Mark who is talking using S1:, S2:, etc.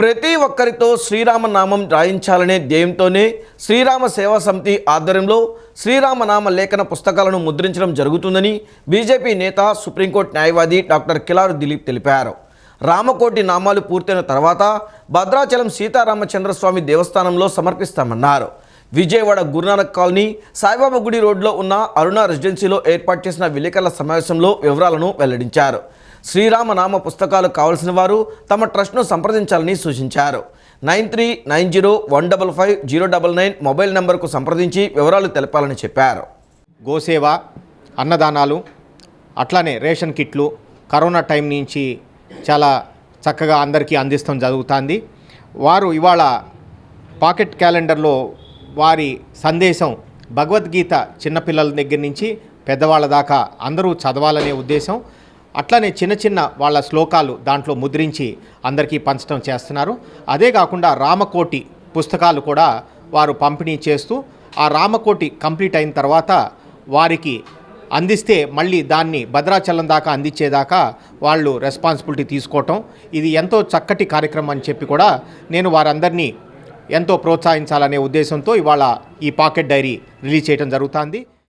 S1: ప్రతి ఒక్కరితో శ్రీరామనామం రాయించాలనే ధ్యేయంతోనే శ్రీరామ సేవా సమితి ఆధ్వర్యంలో శ్రీరామనామ లేఖన పుస్తకాలను ముద్రించడం జరుగుతుందని బీజేపీ నేత సుప్రీంకోర్టు న్యాయవాది డాక్టర్ కిలారు దిలీప్ తెలిపారు. రామకోటి నామాలు పూర్తయిన తర్వాత భద్రాచలం సీతారామచంద్రస్వామి దేవస్థానంలో సమర్పిస్తామన్నారు. విజయవాడ గురునానక్ కాలనీ సాయిబాబా గుడి రోడ్లో ఉన్న అరుణ రెసిడెన్సీలో ఏర్పాటు చేసిన విలేకరుల సమావేశంలో వివరాలను వెల్లడించారు. శ్రీరామనామ పుస్తకాలు కావలసిన వారు తమ ట్రస్ట్ను సంప్రదించాలని సూచించారు. Nine three nine zero one double five zero double nine mobile నెంబర్కు సంప్రదించి వివరాలు తెలపాలని చెప్పారు.
S2: గోసేవ అన్నదానాలు అట్లానే రేషన్ కిట్లు కరోనా టైం నుంచి చాలా చక్కగా అందరికీ అందిస్తాం జరుగుతుంది. వారు ఇవాళ పాకెట్ క్యాలెండర్లో వారి సందేశం భగవద్గీత చిన్నపిల్లల దగ్గర నుంచి పెద్దవాళ్ళ దాకా అందరూ చదవాలనే ఉద్దేశం. అట్లనే చిన్న చిన్న వాళ్ళ శ్లోకాలు దాంట్లో ముద్రించి అందరికీ పంచడం చేస్తున్నారు. అదే కాకుండా రామకోటి పుస్తకాలు కూడా వారు పంపిణీ చేస్తూ ఆ రామకోటి కంప్లీట్ అయిన తర్వాత వారికి అందిస్తే మళ్ళీ దాన్ని భద్రాచలం దాకా అందించేదాకా వాళ్ళు రెస్పాన్సిబిలిటీ తీసుకోవటం. ఇది ఎంతో చక్కటి కార్యక్రమం అని చెప్పి కూడా నేను వారందరినీ ఎంతో ప్రోత్సహించాలనే ఉద్దేశంతో ఇవాళ ఈ పాకెట్ డైరీ రిలీజ్ చేయడం జరుగుతుంది.